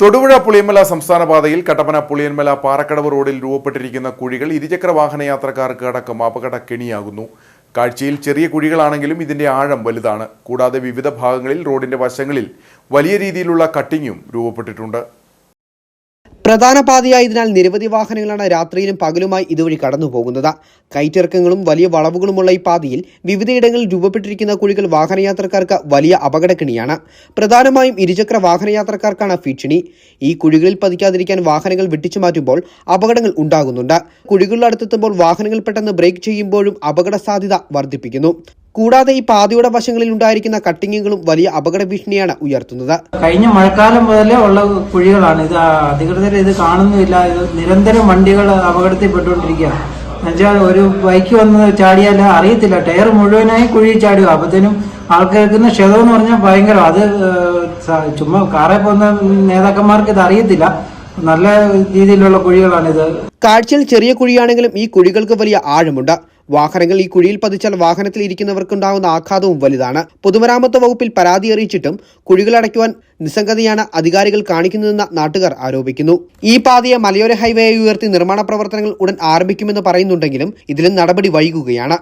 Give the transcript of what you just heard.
തൊടുപുഴ പുളിയന്മല സംസ്ഥാന പാതയിൽ കട്ടപ്പന പുളിയന്മല പാറക്കടവ് റോഡിൽ രൂപപ്പെട്ടിരിക്കുന്ന കുഴികൾ ഇരുചക്ര വാഹന യാത്രക്കാർക്ക് അടക്കം അപകട കെണിയാകുന്നു കാഴ്ചയിൽ ചെറിയ കുഴികളാണെങ്കിലും ഇതിന്റെ ആഴം വലുതാണ്. കൂടാതെ വിവിധ ഭാഗങ്ങളിൽ റോഡിന്റെ വശങ്ങളിൽ വലിയ രീതിയിലുള്ള കട്ടിങ്ങും രൂപപ്പെട്ടിട്ടുണ്ട്. പ്രധാന പാതയായതിനാൽ നിരവധി വാഹനങ്ങളാണ് രാത്രിയിലും പകലുമായി ഇതുവഴി കടന്നു പോകുന്നത് കയറ്റിറക്കങ്ങളും വലിയ വളവുകളുമുള്ള ഈ പാതയിൽ വിവിധയിടങ്ങളിൽ രൂപപ്പെട്ടിരിക്കുന്ന കുഴികൾ വാഹനയാത്രക്കാർക്ക് വലിയ അപകടക്കിണിയാണ്. പ്രധാനമായും ഇരുചക്ര വാഹനയാത്രക്കാർക്കാണ് ഭീഷണി. ഈ കുഴികളിൽ പതിക്കാതിരിക്കാൻ വാഹനങ്ങൾ വെട്ടിച്ചു മാറ്റുമ്പോൾ അപകടങ്ങൾ ഉണ്ടാകുന്നുണ്ട്. കുഴികളിലടുത്തെത്തുമ്പോൾ വാഹനങ്ങൾ പെട്ടെന്ന് ബ്രേക്ക് ചെയ്യുമ്പോഴും അപകട സാധ്യത വർദ്ധിപ്പിക്കുന്നു. കൂടാതെ ഈ പാതയുടെ വശങ്ങളിൽ ഉണ്ടായിരിക്കുന്ന കട്ടിങ്ങുകളും വലിയ അപകട ഭീഷണിയാണ് ഉയർത്തുന്നത്. കഴിഞ്ഞ മഴക്കാലം മുതലേ ഉള്ള കുഴികളാണ്. ഇത് അധികൃതർ ഇത് കാണുന്നില്ല. ഇത് നിരന്തരം വണ്ടികൾ അപകടത്തിൽപ്പെട്ടുകൊണ്ടിരിക്കുകയാണ് എന്നുവെച്ചാൽ ഒരു ബൈക്ക് വന്ന് ചാടിയാൽ അറിയത്തില്ല. ടയർ മുഴുവനായി കുഴി ചാടുക. അപ്പത്തേനും ആൾക്കാർക്കുന്ന ക്ഷതം എന്ന് പറഞ്ഞാൽ ഭയങ്കര. അത് ചുമ്മാ കാറെ പോകുന്ന നേതാക്കന്മാർക്ക് ഇത് അറിയത്തില്ല. നല്ല രീതിയിലുള്ള കുഴികളാണിത്. കാഴ്ചയിൽ ചെറിയ കുഴിയാണെങ്കിലും ഈ കുഴികൾക്ക് വലിയ ആഴമുണ്ട്. വാഹനങ്ങൾ ഈ കുഴിയിൽ പതിച്ചാൽ വാഹനത്തിൽ ഇരിക്കുന്നവർക്കുണ്ടാകുന്ന ആഘാതവും വലുതാണ്. പൊതുമരാമത്ത് വകുപ്പിൽ പരാതി അറിയിച്ചിട്ടും കുഴികൾ അടയ്ക്കുവാൻ നിസ്സംഗതയാണ് അധികാരികൾ കാണിക്കുന്നതെന്ന് നാട്ടുകാർ ആരോപിക്കുന്നു. ഈ പാതയെ മലയോര ഹൈവേയായി ഉയർത്തി നിർമ്മാണ പ്രവർത്തനങ്ങൾ ഉടൻ ആരംഭിക്കുമെന്ന് പറയുന്നുണ്ടെങ്കിലും ഇതിലും നടപടി വൈകുകയാണ്.